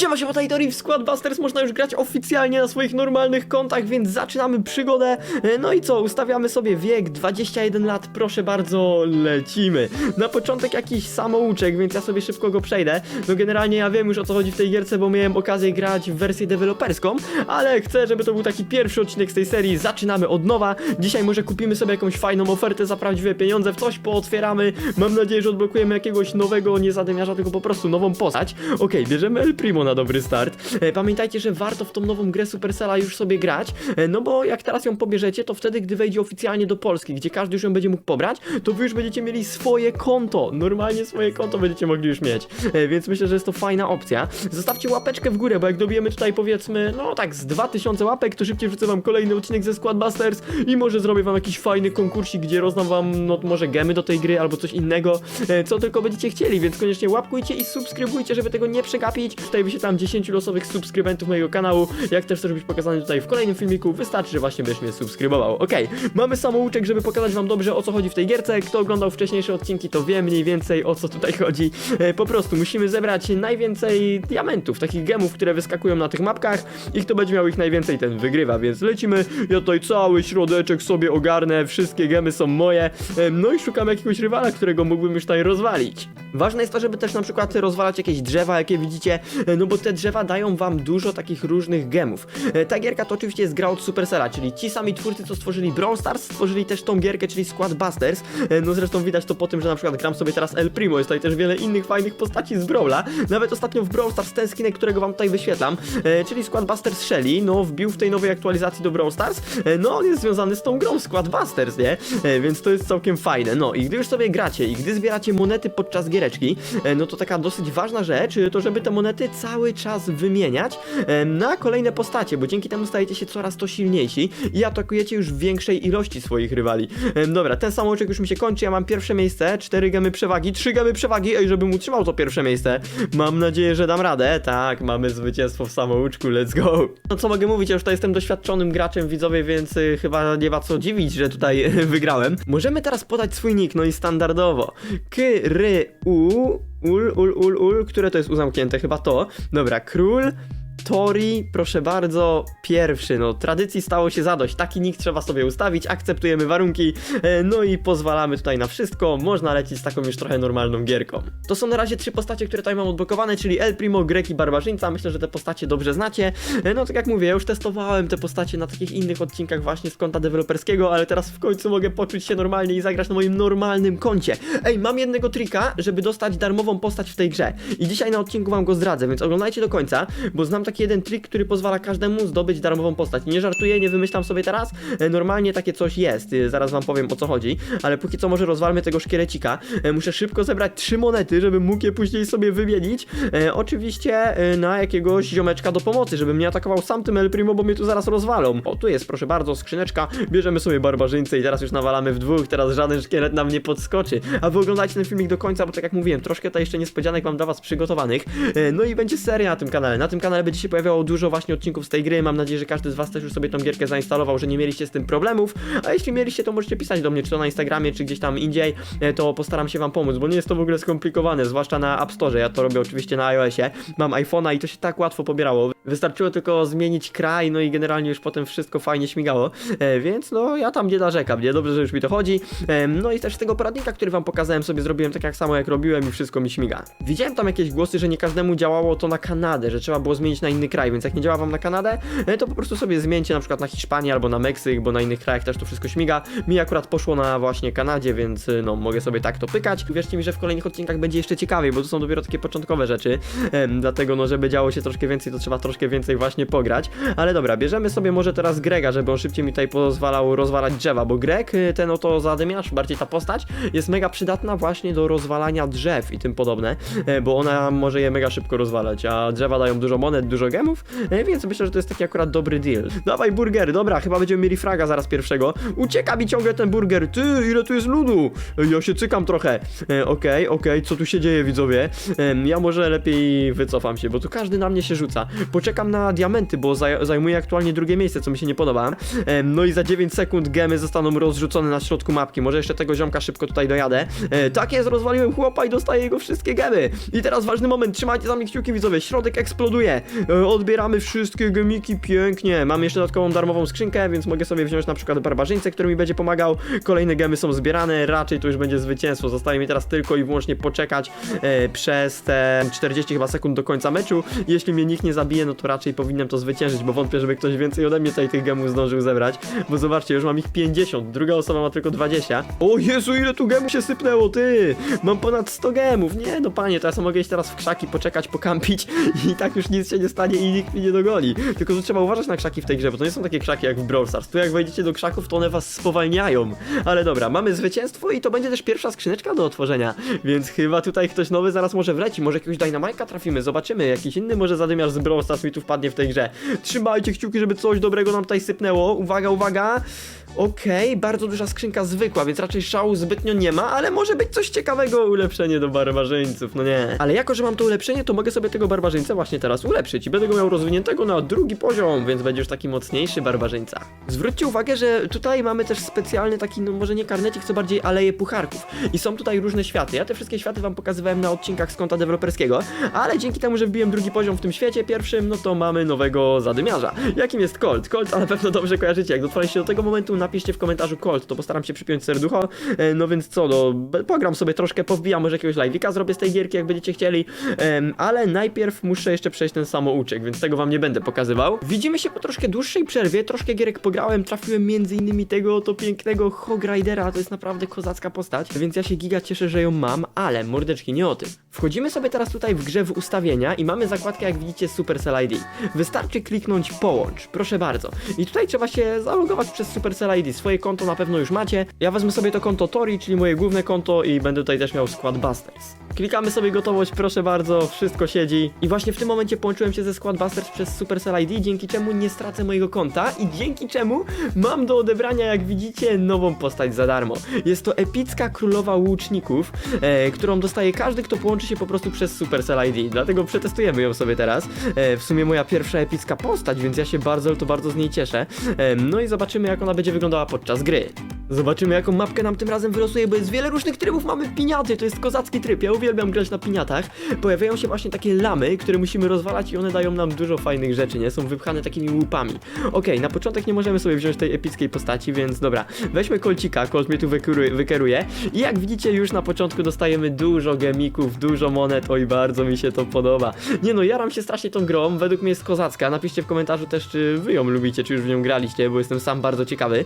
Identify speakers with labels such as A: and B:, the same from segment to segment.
A: Siema się Potatori w Squad Busters można już grać oficjalnie na swoich normalnych kontach, więc zaczynamy przygodę. E, No i co, ustawiamy sobie wiek 21 lat, proszę bardzo, lecimy. Na początek jakiś samouczek, więc ja sobie szybko go przejdę. No generalnie ja wiem już o co chodzi w tej gierce, bo miałem okazję grać w wersję deweloperską, ale chcę, żeby to był taki pierwszy odcinek z tej serii. Zaczynamy od nowa. Dzisiaj może kupimy sobie jakąś fajną ofertę za prawdziwe pieniądze, w coś pootwieramy. Mam nadzieję, że odblokujemy jakiegoś nowego niezadymiarza, tylko po prostu nową postać. Okej, bierzemy El Primo na dobry start. E, pamiętajcie, że warto w tą nową grę Supercella już sobie grać, e, no bo jak teraz ją pobierzecie, to wtedy, gdy wejdzie oficjalnie do Polski, gdzie każdy już ją będzie mógł pobrać, to wy już będziecie mieli swoje konto. Normalnie swoje konto będziecie mogli już mieć. E, więc myślę, że jest to fajna opcja. Zostawcie łapeczkę w górę, bo jak dobijemy tutaj powiedzmy, no tak z 2000 łapek, to szybciej wrzucę wam kolejny odcinek ze Squad Busters i może zrobię wam jakiś fajny konkursik, gdzie rozdam wam, no może gemy do tej gry albo coś innego, co tylko będziecie chcieli, więc koniecznie łapkujcie i subskrybujcie, żeby tego nie przegapić. Tutaj wyświetlam 10 losowych subskrybentów mojego kanału. Jak też chcesz być pokazany tutaj w kolejnym filmiku, wystarczy, że właśnie byś mnie subskrybował. Okej, mamy samouczek, żeby pokazać wam dobrze o co chodzi w tej gierce. Kto oglądał wcześniejsze odcinki, to wie mniej więcej o co tutaj chodzi. E, po prostu musimy zebrać najwięcej diamentów, takich gemów, które wyskakują na tych mapkach i kto będzie miał ich najwięcej, ten wygrywa, więc lecimy. Ja tutaj cały środeczek sobie ogarnę, wszystkie gemy są moje. E, no i szukam jakiegoś rywala, którego mógłbym już tutaj rozwalić. Ważne jest to, żeby też na przykład rozwalać jakieś drzewa, jakie widzicie, e, no bo te drzewa dają wam dużo takich różnych gemów. E, Ta gierka to oczywiście jest gra od Supercella, czyli ci sami twórcy, co stworzyli Brawl Stars, stworzyli też tą gierkę, czyli Squad Busters. E, No zresztą widać to po tym, że na przykład gram sobie teraz El Primo, jest tutaj też wiele innych fajnych postaci z Brawla. Nawet ostatnio w Brawl Stars ten skinek, którego wam tutaj wyświetlam, e, czyli Squad Busters Shelly, no wbił w tej nowej aktualizacji do Brawl Stars, no on jest związany z tą grą Squad Busters, nie? Więc to jest całkiem fajne. No i gdy już sobie gracie i gdy zbieracie monety podczas giereczki, no to taka dosyć ważna rzecz, to żeby te monety cały czas wymieniać na kolejne postacie, bo dzięki temu stajecie się coraz to silniejsi i atakujecie już w większej ilości swoich rywali. Dobra, ten samouczek już mi się kończy, ja mam pierwsze miejsce, 4 gemy przewagi, 3 gemy przewagi, ej, żebym utrzymał to pierwsze miejsce. Mam nadzieję, że dam radę. Tak, mamy zwycięstwo w samouczku, let's go. No co mogę mówić, ja już tutaj jestem doświadczonym graczem widzowie, więc y, chyba nie ma co dziwić, że tutaj wygrałem. Możemy teraz podać swój nick, no i standardowo. K, U, ul, ul, ul, ul, które to jest U zamknięte? Chyba to. Dobra, król. Tori, proszę bardzo, pierwszy. No, tradycji stało się zadość. Taki nick trzeba sobie ustawić, akceptujemy warunki, e, no i pozwalamy tutaj na wszystko. Można lecieć z taką już trochę normalną gierką. To są na razie trzy postacie, które tutaj mam odblokowane, czyli El Primo, Grek i Barbarzyńca. Myślę, że te postacie dobrze znacie. E, No, tak jak mówię, ja już testowałem te postacie na takich innych odcinkach właśnie z konta deweloperskiego, ale teraz w końcu mogę poczuć się normalnie i zagrać na moim normalnym koncie. Ej, mam jednego trika, żeby dostać darmową postać w tej grze. I dzisiaj na odcinku wam go zdradzę, więc oglądajcie do końca, bo znam taki jeden trik, który pozwala każdemu zdobyć darmową postać. Nie żartuję, nie wymyślam sobie teraz. E, Normalnie takie coś jest. E, Zaraz wam powiem o co chodzi. Ale póki co może rozwalmy tego szkielecika. E, Muszę szybko zebrać trzy monety, żebym mógł je później sobie wymienić. Oczywiście na jakiegoś ziomeczka do pomocy, żeby mnie atakował sam tym El Primo, bo mnie tu zaraz rozwalą. O, tu jest, proszę bardzo, skrzyneczka. Bierzemy sobie barbarzyńcę i teraz już nawalamy w dwóch. Teraz żaden szkielet nam nie podskoczy. A wy oglądajcie ten filmik do końca, bo tak jak mówiłem, troszkę tutaj jeszcze niespodzianek mam dla was przygotowanych. No i będzie seria na tym kanale. Na tym kanale będzie się pojawiało dużo właśnie odcinków z tej gry. Mam nadzieję, że każdy z was też już sobie tą gierkę zainstalował, że nie mieliście z tym problemów. A jeśli mieliście, to możecie pisać do mnie, czy to na Instagramie, czy gdzieś tam indziej, e, to postaram się wam pomóc, bo nie jest to w ogóle skomplikowane, zwłaszcza na App Store. Ja to robię oczywiście na iOSie. Mam iPhone'a i to się tak łatwo pobierało. Wystarczyło tylko zmienić kraj, no i generalnie już potem wszystko fajnie śmigało. E, więc no ja tam nie narzekam, nie? Dobrze, że już mi to chodzi. E, no i też z tego poradnika, który wam pokazałem, sobie zrobiłem tak jak samo jak robiłem i wszystko mi śmiga. Widziałem tam jakieś głosy, że nie każdemu działało to na Kanadę, że trzeba było zmienić na inny kraj, więc jak nie działa wam na Kanadę, e, to po prostu sobie zmieńcie na przykład na Hiszpanię albo na Meksyk, bo na innych krajach też to wszystko śmiga. Mi akurat poszło na właśnie Kanadzie, więc y, no mogę sobie tak to pykać. Wierzcie mi, że w kolejnych odcinkach będzie jeszcze ciekawiej, bo to są dopiero takie początkowe rzeczy. Em, dlatego no, żeby działo się troszkę więcej, to trzeba troszkę więcej właśnie pograć. Ale dobra, bierzemy sobie może teraz Grega, żeby on szybciej mi tutaj pozwalał rozwalać drzewa, bo Greg, y, ten oto zadymiarz, bardziej ta postać, jest mega przydatna właśnie do rozwalania drzew i tym podobne, e, bo ona może je mega szybko rozwalać, a drzewa dają dużo monet, dużo gemów, e, więc myślę, że to jest taki akurat dobry deal. Dawaj burgery, dobra, chyba będziemy mieli fraga zaraz pierwszego. Ucieka mi ciągle ten burger, ty, ile tu jest ludu? E, Ja się cykam trochę. Okej, okej, co tu się dzieje widzowie? Ja może lepiej wycofam się, bo tu każdy na mnie się rzuca. Po poczekam na diamenty, bo zaj zajmuję aktualnie drugie miejsce, co mi się nie podoba. Em, no i za 9 sekund gemy zostaną rozrzucone na środku mapki. Może jeszcze tego ziomka szybko tutaj dojadę. E, tak jest, rozwaliłem chłopa i dostaję jego wszystkie gemy. I teraz ważny moment, trzymajcie za mnie kciuki widzowie, środek eksploduje. E, odbieramy wszystkie gemiki pięknie. Mam jeszcze dodatkową darmową skrzynkę, więc mogę sobie wziąć na przykład barbarzyńcę, który mi będzie pomagał. Kolejne gemy są zbierane, raczej to już będzie zwycięstwo. Zostaje mi teraz tylko i wyłącznie poczekać e, przez te 40 chyba sekund do końca meczu. Jeśli mnie nikt nie zabije, no to raczej powinienem to zwyciężyć, bo wątpię, żeby ktoś więcej ode mnie tutaj tych gemów zdążył zebrać. Bo zobaczcie, już mam ich 50, druga osoba ma tylko 20. O Jezu, ile tu gemów się sypnęło, ty! Mam ponad 100 gemów. Nie, no panie, to ja sobie mogę iść teraz w krzaki, poczekać, pokampić i tak już nic się nie stanie i nikt mnie nie dogoni. Tylko, że trzeba uważać na krzaki w tej grze, bo to nie są takie krzaki jak w Brawl Stars. Tu jak wejdziecie do krzaków, to one was spowalniają. Ale dobra, mamy zwycięstwo i to będzie też pierwsza skrzyneczka do otworzenia, więc chyba tutaj ktoś nowy zaraz może wleci, może jakiegoś Dynamite'a trafimy, zobaczymy, jakiś inny może zadymiarz z Brawl Stars mi tu wpadnie w tej grze. Trzymajcie kciuki, żeby coś dobrego nam tutaj sypnęło. Uwaga, uwaga. Okej, bardzo duża skrzynka zwykła, więc raczej szału zbytnio nie ma, ale może być coś ciekawego ulepszenie do barbarzyńców, no nie. Ale jako, że mam to ulepszenie, to mogę sobie tego barbarzyńca właśnie teraz ulepszyć i będę go miał rozwiniętego na drugi poziom, więc będzie już taki mocniejszy barbarzyńca. Zwróćcie uwagę, że tutaj mamy też specjalny taki, no może nie karnecik, co bardziej aleje pucharków. I są tutaj różne światy. Ja te wszystkie światy wam pokazywałem na odcinkach z konta deweloperskiego, ale dzięki temu, że wbiłem drugi poziom w tym świecie pierwszym, no to mamy nowego zadymiarza. Jakim jest Colt? Colt, ale pewno dobrze kojarzycie. Jak dotrwaliście do tego momentu, napiszcie w komentarzu Colt, to postaram się przypiąć serducho. E, No więc co, no, pogram sobie troszkę, powbijam może jakiegoś live'ika zrobię z tej gierki, jak będziecie chcieli. Em, ale najpierw muszę jeszcze przejść ten samouczek, więc tego wam nie będę pokazywał. Widzimy się po troszkę dłuższej przerwie, troszkę gierek pograłem, trafiłem między innymi tego oto pięknego Hog Ridera, to jest naprawdę kozacka postać, więc ja się giga cieszę, że ją mam, ale mordeczki nie o tym. Wchodzimy sobie teraz tutaj w grze w ustawienia i mamy zakładkę, jak widzicie, Supercell ID. Wystarczy kliknąć połącz, proszę bardzo. I tutaj trzeba się zalogować przez Supercell ID. Swoje konto na pewno już macie. Ja wezmę sobie to konto Tori, czyli moje główne konto i będę tutaj też miał Squad Busters. Klikamy sobie gotowość, proszę bardzo, wszystko siedzi. I właśnie w tym momencie połączyłem się ze Squad Busters przez Supercell ID, dzięki czemu nie stracę mojego konta i dzięki czemu mam do odebrania, jak widzicie, nową postać za darmo. Jest to epicka królowa łuczników, e, którą dostaje każdy, kto połączy się po prostu przez Supercell ID. Dlatego przetestujemy ją sobie teraz. E, w sumie moja pierwsza epicka postać, więc ja się bardzo, to bardzo z niej cieszę. E, no i zobaczymy, jak ona będzie wyglądała podczas gry. Zobaczymy, jaką mapkę nam tym razem wylosuje, bo jest wiele różnych trybów. Mamy piniaty, to jest kozacki tryb. Ja uwielbiam grać na piniatach. Pojawiają się właśnie takie lamy, które musimy rozwalać i one dają nam dużo fajnych rzeczy, nie? Są wypchane takimi łupami. Okej, na początek nie możemy sobie wziąć tej epickiej postaci, więc dobra. Weźmy kolcika, kolt mnie tu wykeruje. I jak widzicie, już na początku dostajemy dużo gemików, dużo monet. Oj, bardzo mi się to podoba. Nie no, jaram się strasznie tą grą. Według mnie jest kozacka. Napiszcie w komentarzu też, czy wy ją lubicie, czy już w nią graliście, bo jestem sam bardzo ciekawy.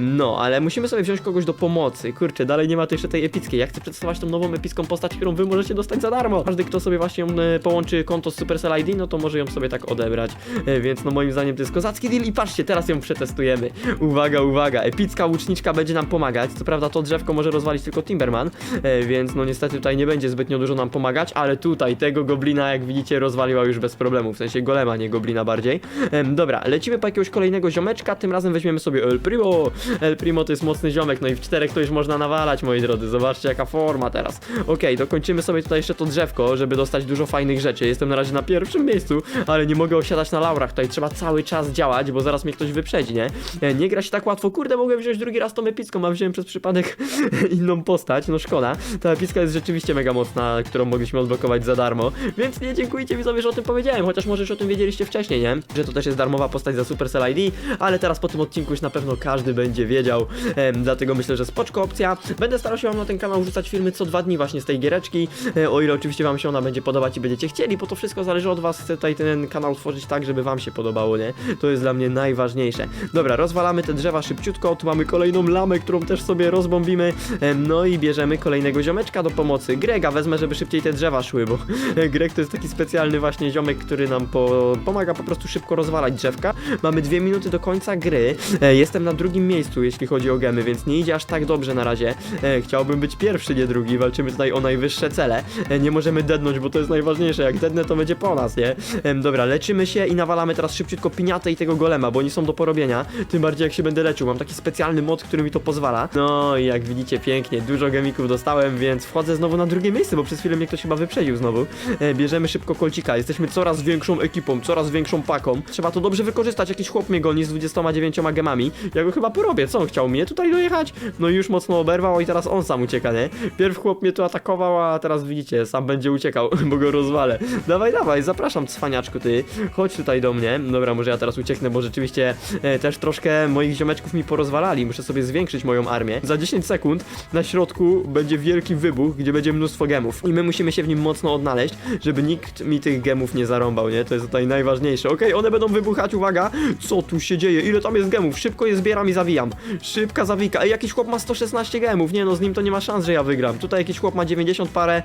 A: No, ale musimy sobie wziąć kogoś do pomocy. Kurczę, dalej nie ma tu jeszcze tej epickiej. Ja chcę przedstawiać tą nową epicką postać, którą wy możecie dostać za darmo. Każdy, kto sobie właśnie ją e, połączy konto z Supercell ID, no to może ją sobie tak odebrać. E, więc no moim zdaniem to jest kozacki deal i patrzcie, teraz ją przetestujemy. Uwaga, uwaga, epicka łuczniczka będzie nam pomagać. Co prawda to drzewko może rozwalić tylko Timberman, e, więc no niestety tutaj nie będzie zbytnio dużo nam pomagać, ale tutaj tego goblina, jak widzicie, rozwaliła już bez problemu. W sensie golema, nie goblina bardziej. Dobra, lecimy po jakiegoś kolejnego ziomeczka, tym razem weźmiemy sobie El Primo. El Primo to jest mocny ziomek, no i w czterech to już można nawalać, moi drodzy. Zobaczcie jaka forma teraz. Okej, dokończymy sobie tutaj jeszcze to drzewko, żeby dostać dużo fajnych rzeczy. Jestem na razie na pierwszym miejscu, ale nie mogę osiadać na laurach. Tutaj trzeba cały czas działać, bo zaraz mnie ktoś wyprzedzi, nie? E, Nie gra się tak łatwo. Kurde, mogłem wziąć drugi raz tą epicką, a wziąłem przez przypadek inną postać. No szkoda. Ta epicka jest rzeczywiście mega mocna, którą mogliśmy odblokować za darmo. Więc nie dziękujcie widzowie, że o tym powiedziałem, chociaż może już o tym wiedzieliście wcześniej, nie? Że to też jest darmowa postać za Supercell ID, ale teraz po tym odcinku już na pewno każdy będzie wiedział. Em, dlatego myślę, że spoczko opcja. Będę starał się wam na ten kanał wrzucać filmy co dwa dni właśnie z tej giereczki. E, o ile oczywiście wam się ona będzie podobać i będziecie chcieli, bo to wszystko zależy od was. Chcę tutaj ten kanał tworzyć tak, żeby wam się podobało, nie? To jest dla mnie najważniejsze. Dobra, rozwalamy te drzewa szybciutko. Tu mamy kolejną lamę, którą też sobie rozbombimy. No i bierzemy kolejnego ziomeczka do pomocy. Grega wezmę, żeby szybciej te drzewa szły, bo Greg to jest taki specjalny właśnie ziomek, który nam po, pomaga po prostu szybko rozwalać drzewka. Mamy dwie minuty do końca gry. E, jestem na drugim miejscu, jeśli chodzi o gemy, więc nie idzie aż tak dobrze na razie. E, chciałbym być pierwszy, nie drugi. Walczymy tutaj o najwyższe cele. E, nie możemy dednąć, bo to jest najważniejsze. Jak dednę, to będzie po nas, nie? Em, dobra, leczymy się i nawalamy teraz szybciutko piniatę i tego golema, bo oni są do porobienia. Tym bardziej jak się będę leczył. Mam taki specjalny mod, który mi to pozwala. No i jak widzicie, pięknie, dużo gemików dostałem, więc wchodzę znowu na drugie miejsce, bo przez chwilę mnie ktoś chyba wyprzedził znowu. E, bierzemy szybko kolcika, jesteśmy coraz większą ekipą, coraz większą paką. Trzeba to dobrze wykorzystać. Jakiś chłop mnie goni z 29 gemami. Ja go chyba porobię. Co on chciał mnie tutaj dojechać? No i już mocno oberwał i teraz on sam ucieka, nie? Pierw chłop mnie tu atakował, a teraz widzicie, sam będzie uciekał, bo go rozwalę. Dawaj, dawaj, zapraszam cwaniaczku ty. Chodź tutaj do mnie. Dobra, może ja teraz ucieknę, bo rzeczywiście e, też troszkę moich ziomeczków mi porozwalali. Muszę sobie zwiększyć moją armię. Za 10 sekund na środku będzie wielki wybuch, gdzie będzie mnóstwo gemów. I my musimy się w nim mocno odnaleźć, żeby nikt mi tych gemów nie zarąbał, nie? To jest tutaj najważniejsze. Okej, one będą wybuchać, uwaga! Co tu się dzieje? Ile tam jest gemów? Szybko je zbieram i zawijam. Szybka zawika. Jakiś chłop ma 116 gemów. Nie no, z nim to nie ma szans, że ja wygram. Tutaj jakiś chłop ma 90 parę.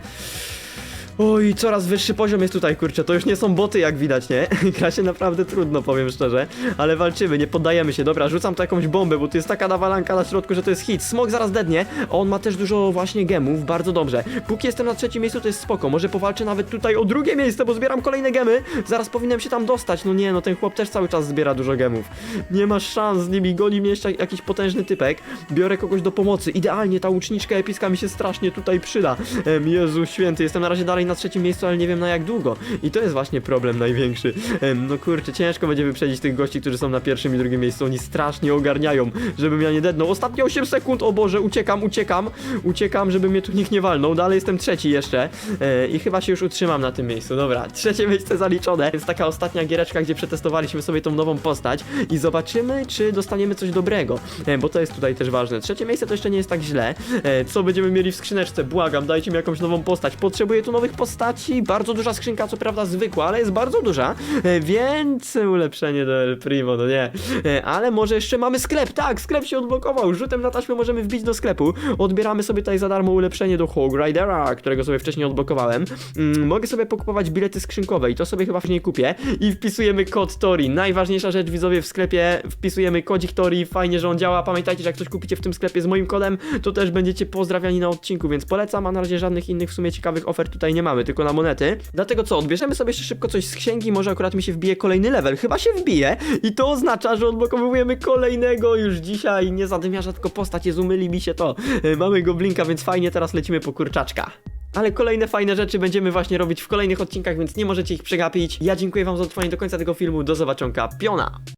A: Oj, coraz wyższy poziom jest tutaj, kurczę, to już nie są boty jak widać, nie? Gra się naprawdę trudno, powiem szczerze, ale walczymy, nie poddajemy się. Dobra, rzucam tu jakąś bombę, bo tu jest taka nawalanka na środku, że to jest hit. Smok zaraz dednie, on ma też dużo właśnie gemów, bardzo dobrze. Póki jestem na trzecim miejscu, to jest spoko, może powalczę nawet tutaj o drugie miejsce, bo zbieram kolejne gemy. Zaraz powinienem się tam dostać, no nie, no ten chłop też cały czas zbiera dużo gemów. Nie masz szans z nimi, goni mnie jeszcze jakiś potężny typek. Biorę kogoś do pomocy, idealnie, ta łuczniczka epicka mi się strasznie tutaj przyda. Jezu święty, jestem na razie dalej na trzecim miejscu, ale nie wiem na jak długo. I to jest właśnie problem największy. No kurczę, ciężko będzie wyprzedzić tych gości, którzy są na pierwszym i drugim miejscu. Oni strasznie ogarniają, żebym ja nie dednął. Ostatnie 8 sekund, o Boże, uciekam, uciekam, uciekam, żeby mnie tu nikt nie walnął. Dalej jestem trzeci jeszcze e, i chyba się już utrzymam na tym miejscu. Dobra, trzecie miejsce zaliczone. Jest taka ostatnia giereczka, gdzie przetestowaliśmy sobie tą nową postać i zobaczymy, czy dostaniemy coś dobrego, e, bo to jest tutaj też ważne. Trzecie miejsce to jeszcze nie jest tak źle. E, co będziemy mieli w skrzyneczce? Błagam, dajcie mi jakąś nową postać. Potrzebuję tu nowych postaci. Bardzo duża skrzynka, co prawda zwykła, ale jest bardzo duża, e, więc ulepszenie do El Primo, no nie. E, ale może jeszcze mamy sklep, tak, sklep się odblokował. Rzutem na taśmę możemy wbić do sklepu. Odbieramy sobie tutaj za darmo ulepszenie do Hog Ridera, którego sobie wcześniej odblokowałem. Mm, mogę sobie pokupować bilety skrzynkowe i to sobie chyba wcześniej kupię. I wpisujemy kod Tori. Najważniejsza rzecz widzowie w sklepie. Wpisujemy kodzik Tori. Fajnie, że on działa. Pamiętajcie, że jak coś kupicie w tym sklepie z moim kodem, to też będziecie pozdrawiani na odcinku, więc polecam, a na razie żadnych innych w sumie ciekawych ofert tutaj nie mamy, tylko na monety. Dlatego co, odbierzemy sobie jeszcze szybko coś z księgi, może akurat mi się wbije kolejny level. Chyba się wbije i to oznacza, że odblokowujemy kolejnego już dzisiaj. Nie zadymiarza, tylko postać, jest umyli mi się to. E, Mamy goblinka, więc fajnie, teraz lecimy po kurczaczka. Ale kolejne fajne rzeczy będziemy właśnie robić w kolejnych odcinkach, więc nie możecie ich przegapić. Ja dziękuję wam za dotrwanie do końca tego filmu. Do zobaczonka. Piona!